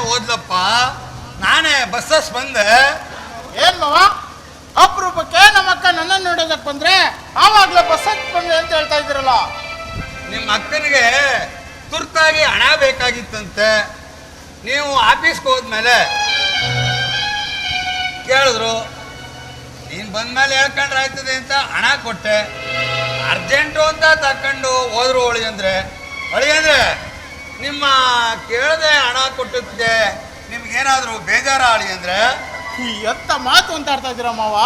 ಓದ್ಲಪ್ಪ? ನಾನೇ ಬಸ್ಸಸ್ ಬಂದೆ. ಏನ್ ಮಾವ? ಅಪರೂಪಕ್ಕೆ ನಮ್ಮ ಅಕ್ಕ ನನ್ನನ್ನು ನೋಡೋದಕ್ಕೆ ಬಂದ್ರೆ ಆವಾಗ್ಲೇ ಬಸ್ ಹತ್ತ್ ಬಂದೆ ಅಂತ ಹೇಳ್ತಾ ಇದ್ದೀರಲ್ಲ. ನಿಮ್ಮ ಅಕ್ಕನಿಗೆ ತುರ್ತಾಗಿ ಹಣ ಬೇಕಾಗಿತ್ತಂತೆ. ನೀವು ಆಫೀಸ್ಗೆ ಹೋದ್ಮೇಲೆ ಕೇಳಿದ್ರು ನೀನು ಬಂದ್ಮೇಲೆ ಹೇಳ್ಕೊಂಡ್ರೆ ಆಯ್ತದೆ ಅಂತ ಹಣ ಕೊಟ್ಟೆ. ಅರ್ಜೆಂಟು ಅಂತ ತಕೊಂಡು ಹೋದ್ರು ಹೊಳಿ ಅಂದ್ರೆ ಹೊಳಿ ಅಂದ್ರೆ ನಿಮ್ಮ ಕೇಳದೆ ಹಣ ಕೊಟ್ಟಿದ್ದೆ ನಿಮ್ಗೇನಾದರೂ ಬೇಜಾರ ಆಳಿ ಅಂದ್ರೆ ಎತ್ತ ಮಾತು ಅಂತ ಆಡ್ತಾ ಇದ್ದೀರ ಮಾವ?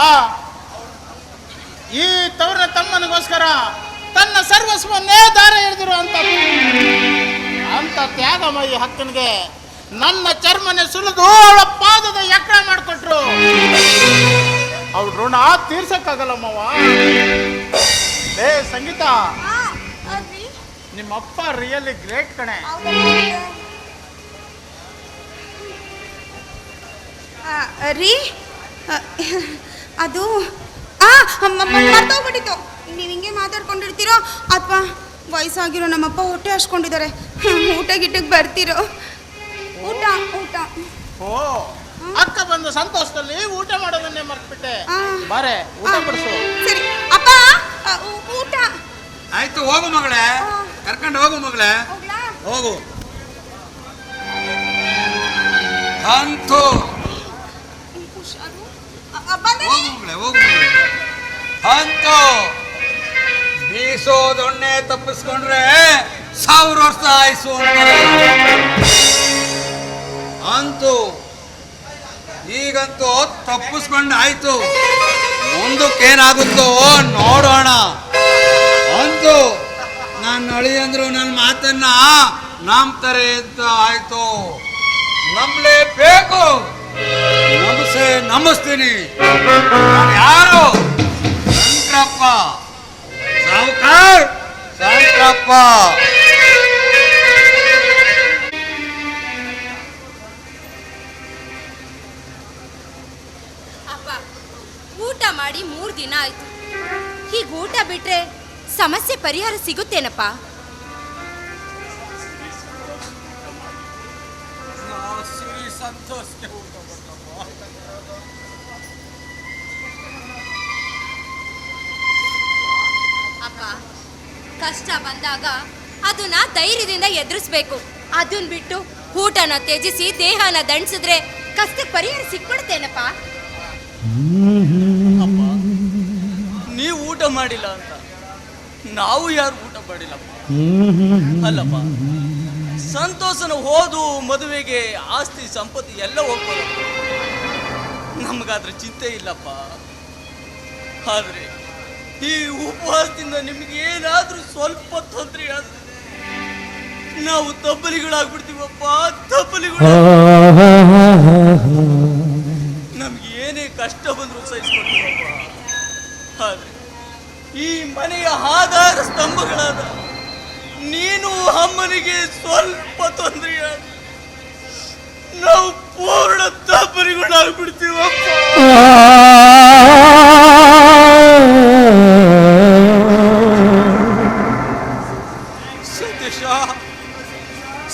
ಈ ತವರ ತಮ್ಮನಿಗೋಸ್ಕರ ತನ್ನ ಸರ್ವಸ್ವನ್ನೇ ದಾರ ಹಿಡಿದಿರು ಅಂತ ಅಂತ ತ್ಯಾಗಮಯಿ ಹಕ್ಕನಿಗೆ. ನನ್ನ ಚರ್ಮನೆ ಸುಲಿದು ಅವಳ ಪಾದದ ಎಕ್ಕಡ ಮಾಡಿಕೊಟ್ರು. ಅವ್ರ ಋಣ ತೀರ್ಸಕ್ಕಾಗಲ್ಲ ಮಾವ. ಏ ಸಂಗೀತ. ನಿಮ್ಮಪ್ಪ ರಿಯಲಿ ಗ್ರೇಟ್ ಕಣೆ. ರೀ ಆ, ಅದು ಆ ಮರ್ತೋಗ್ಬಿಟ್ಟಿತ್ತು. ನೀವು ಹಿಂಗೆ ಮಾತಾಡ್ಕೊಂಡಿರ್ತೀರೋ ಅಥವಾ ವಯಸ್ಸಾಗಿರೋ ನಮ್ಮಪ್ಪ ಹೊಟ್ಟೆ ಹಚ್ಕೊಂಡಿದ್ದಾರೆ ಊಟ ಗಿಟ್ಟಕ್ಕೆ ಬರ್ತಿರೋ? ಊಟ ಊಟ. ಓ ಅಕ್ಕ ಬಂದು ಸಂತೋಷದಲ್ಲಿ ಊಟ ಮಾಡೋದನ್ನೇ ಮರ್ತ್ಬಿಟ್ಟೆ. ಬಾರೆ ಊಟ ಸರಿ. ಅಪ್ಪ ಊಟ. ಆಯ್ತು ಹೋಗು ಮಗಳೇ. ಕರ್ಕೊಂಡು ಹೋಗು ಮಗಳೇ. ಹೋಗು. ಹೋಗು ಮಗಳೇ ಹೋಗು ಹಂತು ಅಂತೂ ಬೀಸೋದೊಣ್ಣೆ ತಪ್ಪಿಸ್ಕೊಂಡ್ರೆ ಸಾವಿರ ವರ್ಷ ಆಯ್ಸು ಅಂತು ಅಂತೂ ಈಗಂತೂ ತಪ್ಪಿಸ್ಕೊಂಡು ಆಯ್ತು. ಮುಂದಕ್ಕೇನಾಗುತ್ತೋ ನೋಡೋಣ. ಅಂತೂ ನಾನು ಅಳಿಯಂದ್ರು ನನ್ನ ಮಾತನ್ನ ನಂಬ್ತಾರೆ ಅಂತ ಆಯ್ತು. ನಂಬಲೇಬೇಕು. ನಮಸೆ ನಮಿಸ್ತೀನಿ. ಯಾರು? ಶಂಕರಪ್ಪ. ಸಾವುಕಾರ್? ಶಂಕರಪ್ಪ. ಊಟ ಮಾಡಿ ಮೂರು ದಿನ ಆಯ್ತು. ಹೀಗೆ ಊಟ ಬಿಟ್ರೆ ಸಮಸ್ಯೆ ಪರಿಹಾರ ಸಿಗುತ್ತೇನಪ್ಪ? ಅಪ್ಪ ಕಷ್ಟ ಬಂದಾಗ ಅದನ್ನ ಧೈರ್ಯದಿಂದ ಎದುರಿಸ್ಬೇಕು. ಅದನ್ನ ಬಿಟ್ಟು ಊಟನ ತ್ಯಜಿಸಿ ದೇಹನ ದಂಡಿಸಿದ್ರೆ ಕಷ್ಟಕ್ಕೆ ಪರಿಹಾರ ಸಿಕ್ಬಿಡ್ತೇನಪ್ಪ ಅಪ್ಪ ನೀವು ಊಟ ಮಾಡಿಲ್ಲ ಅಂತ. ನಾವು ಯಾರು ಊಟ ಮಾಡಿಲ್ಲಪ್ಪ? ಅಲ್ಲಪ್ಪ. ಸಂತೋಷನ ಓದು, ಮದುವೆಗೆ ಆಸ್ತಿ, ಸಂಪತ್ತಿ ಎಲ್ಲ ಹೋಗ್ಬೋದು. ನಮಗಾದ್ರೆ ಚಿಂತೆ ಇಲ್ಲಪ್ಪ. ಆದ್ರೆ ಈ ಉಪವಾಸದಿಂದ ನಿಮ್ಗೆ ಏನಾದ್ರೂ ಸ್ವಲ್ಪ ತೊಂದರೆ ನಾವು ತಬ್ಬಲಿಗಳಾಗ್ಬಿಡ್ತೀವಪ್ಪ ತಬ್ಬಲಿಗಳು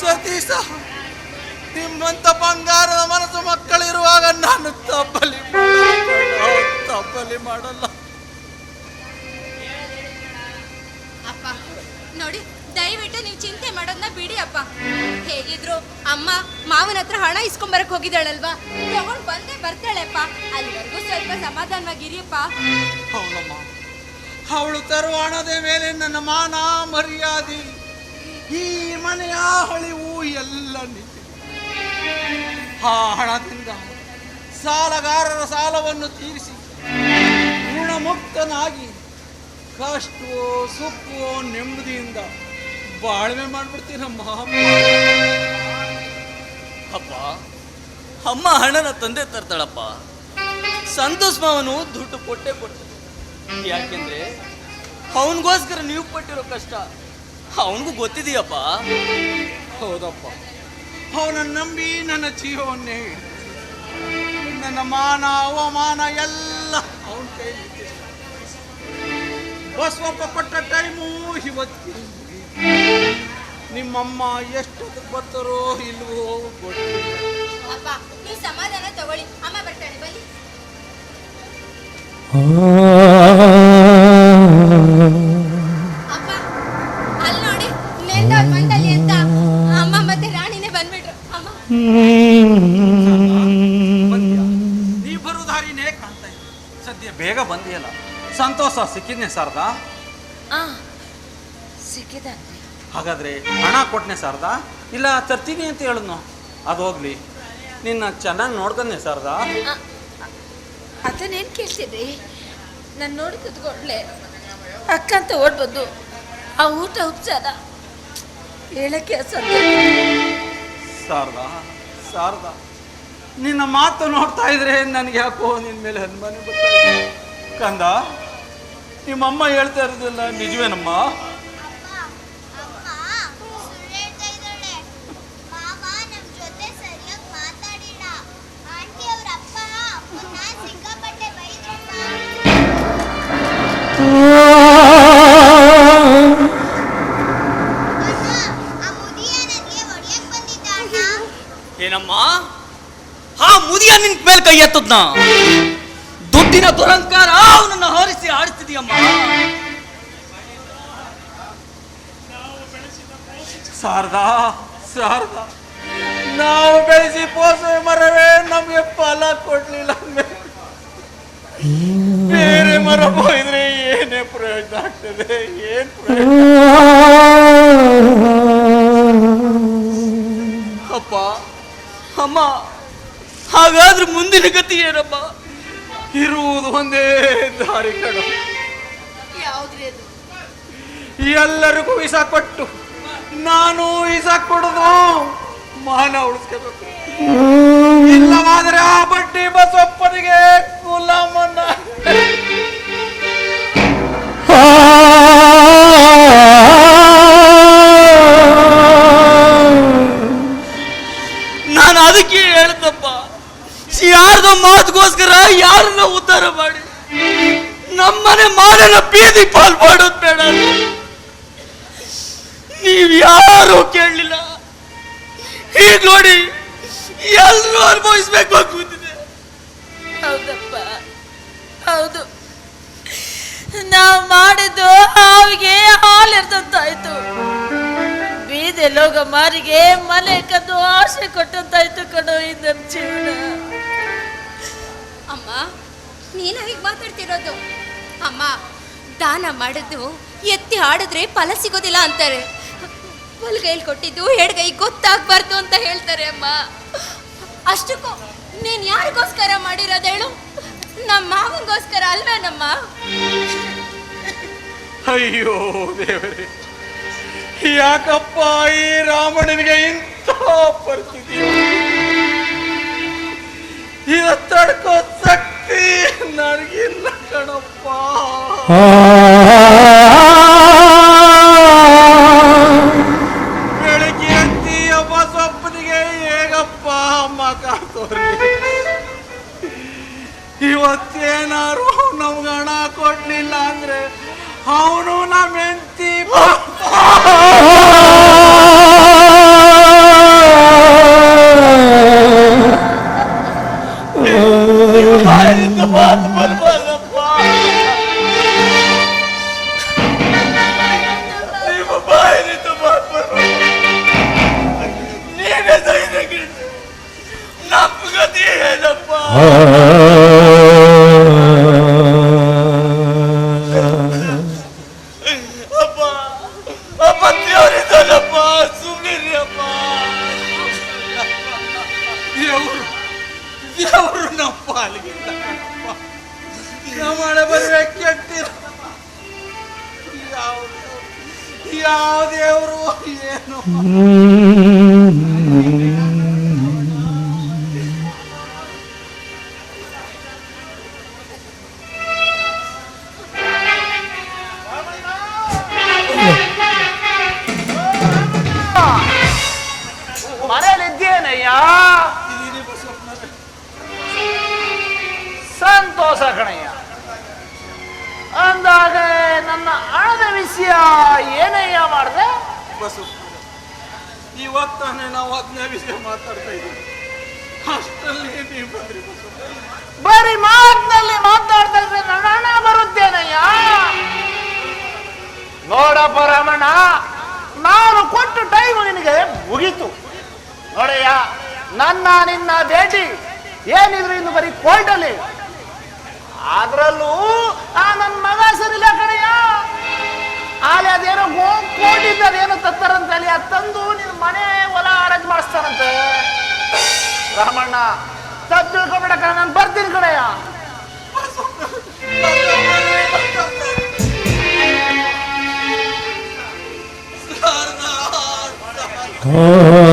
ಸತೀಶ ನಿಮ್ಮಂತ ಬಂಗಾರದ ಮನಸ್ಸು ಮಕ್ಕಳಿರುವಾಗ ನಾನು ತಪ್ಪಲಿ ತಪ್ಪಲಿ ಮಾಡಲ್ಲ. ಅಪ್ಪ ನೋಡಿ ದಯವಿಟ್ಟು ನೀವು ಚಿಂತೆ ಮಾಡೋದನ್ನ ಬಿಡಿ ಅಪ್ಪ. ಹೇಗಿದ್ರು ಅಮ್ಮ ಮಾವನ ಹತ್ರ ಹಣ ಇಸ್ಕೊಂಬರಕ್ ಹೋಗಿದ್ದಾಳಲ್ವಾ? ತಗೊಂಡ್ ಬಂದೇ ಬರ್ತಾಳೆಪ್ಪ ಅಲ್ಲಿವರೆಗೂ ಸ್ವಲ್ಪ ಸಮಾಧಾನವಾಗಿರಿಯಪ್ಪ ಹೌದಮ್ಮ. ಅವಳು ತರುವ ಹಣದ ಮೇಲೆ ನನ್ನ ಮಾನ ಮರ್ಯಾದೆ. ಈ ಮನೆಯ ಹಳಿವು ಎಲ್ಲ ನಿಂತಿದೆ. ಆ ಹಣದಿಂದ ಸಾಲಗಾರರ ಸಾಲವನ್ನು ತೀರಿಸಿ ಗುಣಮುಕ್ತನಾಗಿ ಕಷ್ಟವೋ ಸುಖವೋ ನೆಮ್ಮದಿಯಿಂದ ಬಾಳ್ವೆ ಮಾಡ್ಬಿಡ್ತೀನಮ್ಮ. ಅಪ್ಪ, ಅಮ್ಮ ಹಣನ ತಂದೆ ತರ್ತಾಳಪ್ಪ. ಸಂತೋಷ್ ಮಾವನು ದುಡ್ಡು ಕೊಟ್ಟೆ ಕೊಡ್ತಾನೆ. ಯಾಕೆಂದ್ರೆ ಅವನಿಗೋಸ್ಕರ ನೀವು ಪಟ್ಟಿರೋ ಕಷ್ಟ ಅವನಿಗೂ ಗೊತ್ತಿದೆಯಪ್ಪ? ಹೌದಪ್ಪ. ಅವನನ್ನು ನಂಬಿ ನನ್ನ ಜೀವವನ್ನೇ. ನನ್ನ ಮಾನ ಅವಮಾನ ಎಲ್ಲ ಅವನ ಕೈಲಿ ಬಸವಪ್ಪ ಕೊಟ್ಟ ಟೈಮು ಇವತ್ತು ನಿಮ್ಮಮ್ಮ ಎಷ್ಟು ಬರ್ತಾರೋ ಇಲ್ವೋ ಗೊತ್ತಿಲ್ಲ. ಸಮಾಧಾನ ತಗೊಳ್ಳಿ. ಅಮ್ಮ ಬರ್ತಾಳೆ ಬನ್ನಿ. ಸಂತೋಷ ಸಿಕ್ಕಿದ್ನೆ ಆ ಸಿಕ್ಕಿದೆ ಹಾಗಾದ್ರೆ ಹಣ ಕೊಟ್ನೆ ಸಾರ್ದಾ ಇಲ್ಲ ತರ್ತೀನಿ ಅಂತ ಹೇಳಿದ್ನು. ಅದು ಹೋಗ್ಲಿ. ನಿನ್ನ ಚೆನ್ನಾಗಿ ನೋಡ್ಕೊಂಡೆ ಸಾರ್ದಾ ಅದನ್ನೇನು ಕೇಳ್ತಿದ್ರಿ ನಾನು ನೋಡಿ ಕುತ್ಕೊಂಡ್ಲೆ ಅಕ್ಕ ಅಂತ ಓಡ್ ಬಂದು ಆ ಊಟ ಉಪಚಾರ ಹೇಳಕ್ಕೆ ಶಾರದಾ ಶಾರದಾ ನಿನ್ನ ಮಾತು ನೋಡ್ತಾ ಇದ್ರೆ ನನಗೆ ಯಾಕೋ ನಿನ್ನ ಮೇಲೆ ಅನುಮಾನ ಬರ್ತಾ ಇದೆ. ಅಮ್ಮ ಹೇಳ್ತಾ ಇರೋದಿಲ್ಲ ನಿಜವೇನಮ್ಮ ಏನಮ್ಮ ಹಾ ಮುದಿಯ ನಿನ್ ಮೇಲೆ ಕೈ ಎತ್ತದ್ನ ದುಡ್ಡಿನ ದುರಂಕಾರ ಅವನನ್ನು ಹೊರಿಸಿ ಆಡಿಸ್ತಿದೆಯಮ್ಮ ಶಾರದಾ ಶಾರದಾ ನಾವು ಬೆಳೆಸಿ ಪೋಸೆ ಮರವೇ, ನಮಗೆ ಫಲ ಕೊಡ್ಲಿಲ್ಲ ಬೇರೆ ಮರ ಹೋಗಿದ್ರೆ ಏನೇ ಪ್ರಯೋಜನ ಆಗ್ತದೆ, ಏನ್ ಪ್ರಯೋಜನ? ಅಪ್ಪ, ಅಮ್ಮ, ಹಾಗಾದ್ರೆ ಮುಂದಿನ ಗತಿ ಏನಮ್ಮ ಇರುವುದು ಒಂದೇ ದಾರಿ ಕಡು ಎಲ್ಲರಿಗೂ ವಿಸ ಕೊಟ್ಟು ನಾನು ವಿಸ ಕೊಡುದು ಮಾನ ಉಳಿಸ್ಕೋಬೇಕು. ಇಲ್ಲವಾದ್ರೆ ಆ ಬಡ್ಡಿ ಬಸಪ್ಪನಿಗೆ ಗುಲಾಮನ್ನ ನಾನು ಬೀದಿ ಪಾಲ್ ಮಾಡೋದ್ ಬೇಡ. ನೀವ್ ಯಾರು ಕೇಳಲಿಲ್ಲ. ಈಗ ನೋಡಿ ಎಲ್ಲರೂ ಅನುಭವಿಸ್ಬೇಕು ಕೂತಿದೆ ಹೌದಪ್ಪ ಹೌದು. ನಾವ್ ಮಾಡಿದ್ದು ಹಾವಿಗೆ ಹಾಲಿರ್ದಂತಾಯ್ತು ಬೀದೆ ಲೋಗ ಮಾರಿಗೆ ಮನೆ ಕದ್ದು ಆಸೆ ಕೊಟ್ಟಂತಾಯ್ತು ಕಣೋ ನನ್ನ ಜೀವನ. ಅಮ್ಮ ನೀನ ಹೀಗೆ ಮಾತಾಡ್ತಿರೋದು. ಅಮ್ಮ ದಾನ ಮಾಡಿದ್ದು, ಎತ್ತಿ ಆಡಿದ್ರೆ ಫಲ ಸಿಗೋದಿಲ್ಲ ಅಂತಾರೆ. ಬಲಗೈಲಿ ಕೊಟ್ಟಿದ್ದು, ಎಡಗೈ ಗೊತ್ತಾಗ್ಬಾರ್ದು ಅಂತ ಹೇಳ್ತಾರೆ ಅಮ್ಮ. ಅಷ್ಟಕ್ಕೂ ನೀನ್ ಯಾರಿಗೋಸ್ಕರ ಮಾಡಿರೋದು ಹೇಳು? ನಮ್ಮ ಮಾವನಿಗೋಸ್ಕರ ಅಲ್ವೇನಮ್ಮ? ಅಯ್ಯೋ ದೇವರೇ, ಯಾಕಪ್ಪ ಈ ರಾಮಣ್ಣನಿಗೆ ಇಂತ ಪರಿಸ್ಥಿತಿ? ಇದ ತಡ್ಕೋ ಶಕ್ತಿ ನನಗಿಲ್ಲ. ಕಣಪ್ಪ. ಬೆಳಗ್ಗೆ ಒಬ್ಬ ಸೊಪ್ಪನಿಗೆ ಹೇಗಪ್ಪ ಮಕ ತೋರ್ಲಿ ಇವತ್ತೇನಾರು ನಮ್ಗೆ ಹಣ ಕೊಡ್ಲಿಲ್ಲ ಅಂದ್ರೆ ಅವನು ನಮ್ಮ ಹೆಂಡತಿ. ನಮ್ಮ ಬರ್ಬೇಕು ಯಾವ ದೇವರು? ಏನು? ಇವತ್ತಾನೆ ನಾವು ಅದನ್ನ ವಿಷಯ ಮಾತಾಡ್ತಾ ಇದ್ದೀವಿ. ಅಷ್ಟರಲ್ಲಿ ನೀವು ಬಂದ್ರಿ ಬಸವರಾಜ್. ಬರೀ ಮಾತಿನಲ್ಲಿ ಮಾತಾಡ್ತಾ ಇದ್ರೆ ನನ್ನ ಹಣ ಬರುತ್ತೇನಯ್ಯ ನೋಡಪ್ಪ ರಮಣ ನಾನು ಕೊಟ್ಟು ಟೈಮ್ ನಿನಗೆ ಮುಗೀತು. ನೋಡಯ್ಯ ನನ್ನ ನಿನ್ನ ಭೇಟಿ ಏನಿದ್ರು ಇನ್ನು ಬರೀ ಕೋರ್ಟಲ್ಲಿ ಅದರಲ್ಲೂ ಆ ನನ್ನ ಮಗ ಸರಿಲ್ಲ ಕಣಯ್ಯ ಅಲ್ಲಿ ಅದೇನೋ ಗೋ- ಕೋಟಿದ್ದು ಅದೇನೋ ತತ್ತಾರಂತೆ ಅಲ್ಲಿ ಅದು ತಂದು ನಿನ್ನ ಮನೆ ಹೊಲ ಅರೇಂಜ್ ಮಾಡಿಸ್ತಾರಂತೆ ರಾಮಣ್ಣ ತಪ್ಪು ತಿಳ್ಕೊಬೇಡ ಕಣ ನಾನು ಬರ್ತೀನಿ ಕಡೆಯ ಏಯ್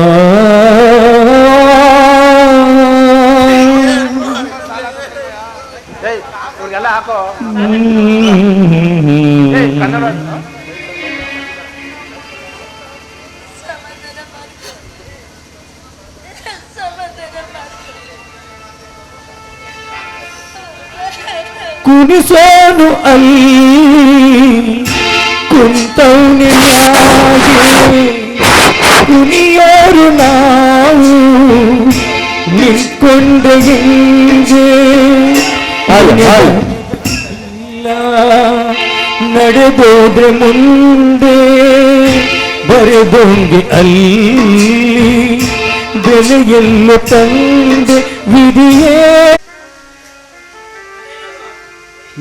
ಕುಣಿಸೋನು ಅಲ್ಲಿ ಕುಂತೌನಿ ಕುಣಿಯೋರು ನಾವು ನಿಂತ್ಕೊಂಡು ಹಿಂಗೆ ಇಲ್ಲ ನಡೆದೋದ್ರೆ ಮುಂದೆ ಬರೆದೊಂಗೆ ಅಲ್ಲಿ ಬೆಲೆಯೆಲ್ಲ ತಂದೆ ವಿಧಿಯೇ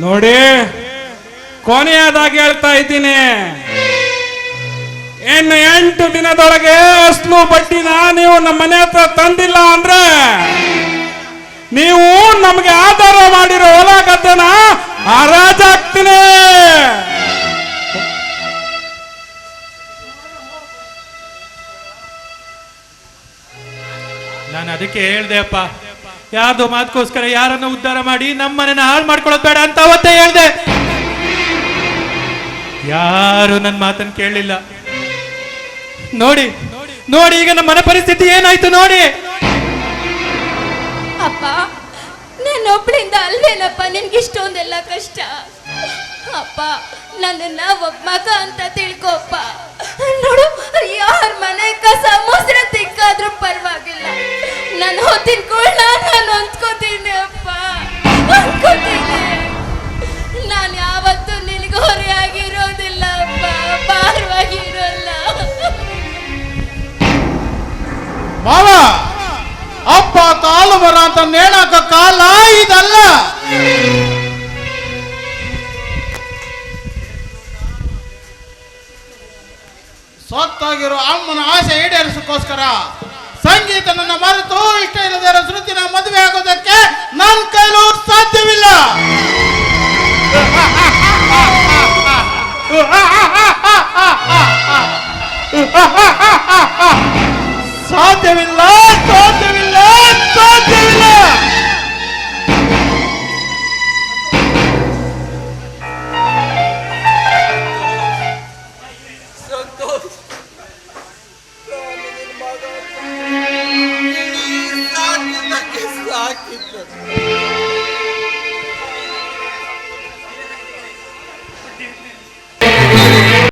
ನೋಡಿ, ಕೊನೆಯದಾಗಿ ಹೇಳ್ತಾ ಇದ್ದೀನಿ. ಇನ್ನು ಎಂಟು ದಿನದೊಳಗೆ ಅಸ್ಲು ಬಡ್ಡಿನ ನೀವು ನಮ್ಮ ಮನೆ ಹತ್ರ ತಂದಿಲ್ಲ ಅಂದ್ರೆ ನೀವು ನಮಗೆ ಆಧಾರ ಮಾಡಿರೋ ಹೊಲ ಗದ್ದೆನ ಹರಾಜಾಗ್ತೀನಿ. ನಾನು ಅದಕ್ಕೆ ಹೇಳ್ದೆ ಅಪ್ಪ. ಯಾರ್ದೋ ಮಾತುಕೋಸ್ಕರ ಯಾರನ್ನ ಉದ್ಧಾರ ಮಾಡಿ ನಮ್ಮನೆನ ಹಾಳು ಮಾಡ್ಕೊಳ್ಳೋದು ಬೇಡ ಅಂತ ಅವತ್ತೇ ಹೇಳ್ದೆ. ಯಾರು ನನ್ನ ಮಾತನ್ನು ಕೇಳಲಿಲ್ಲ. ನೋಡಿ ನೋಡಿ ಈಗ ನಮ್ಮ ಪರಿಸ್ಥಿತಿ ಏನಾಯ್ತು ನೋಡಿ. ಅಪ್ಪ ನನ್ನೊಬ್ಳಿಂದ ಅಲ್ವೇನಪ್ಪ? ನಿನ್ಗೆ ಇಷ್ಟೊಂದೆಲ್ಲ ಕಷ್ಟ. ಅಪ್ಪ, ನನ್ನನ್ನ ಒಬ್ಬ ಮಗ ಅಂತ ತಿಳ್ಕೊಪ್ಪ ನೋಡು, ಯಾರ ಮನೆ ಕಸ, ಮೊಸರು ತಿಕ್ಕಾದ್ರೂ ಪರವಾಗಿಲ್ಲ. ನಾನು ಹೊತ್ತಿನ ಕೂಡ ನಾನು ಅಂದ್ಕೋತೀನಿ ಅಪ್ಪ. ಅಂದ್ಕೋತೀನಿ ನಾನು ಯಾವತ್ತೂ ನಿನಗೆ ಹೊರೆಯಾಗಿರೋದಿಲ್ಲ ಅಪ್ಪ. ಭಾರವಾಗಿರೋಲ್ಲ ಮಾವ, ಅಪ್ಪ ಕಾಲು ಬರ ಅಂತ ನೇಣಾಕ ಕಾಲ ಇದಲ್ಲ. ಸೊತ್ತಾಗಿರೋ ಅಮ್ಮನ ಆಸೆ ಈಡೇರಿಸಕ್ಕೋಸ್ಕರ ಸಂಗೀತ ಮರೆತು ಇಷ್ಟ ಇಲ್ಲದೆ ಇರೋ ಶ್ರುತಿನ ಮದುವೆ ಆಗೋದಕ್ಕೆ ನನ್ನ ಕೈಲೂ ಸಾಧ್ಯವಿಲ್ಲ. ಸಾಧ್ಯವಿಲ್ಲ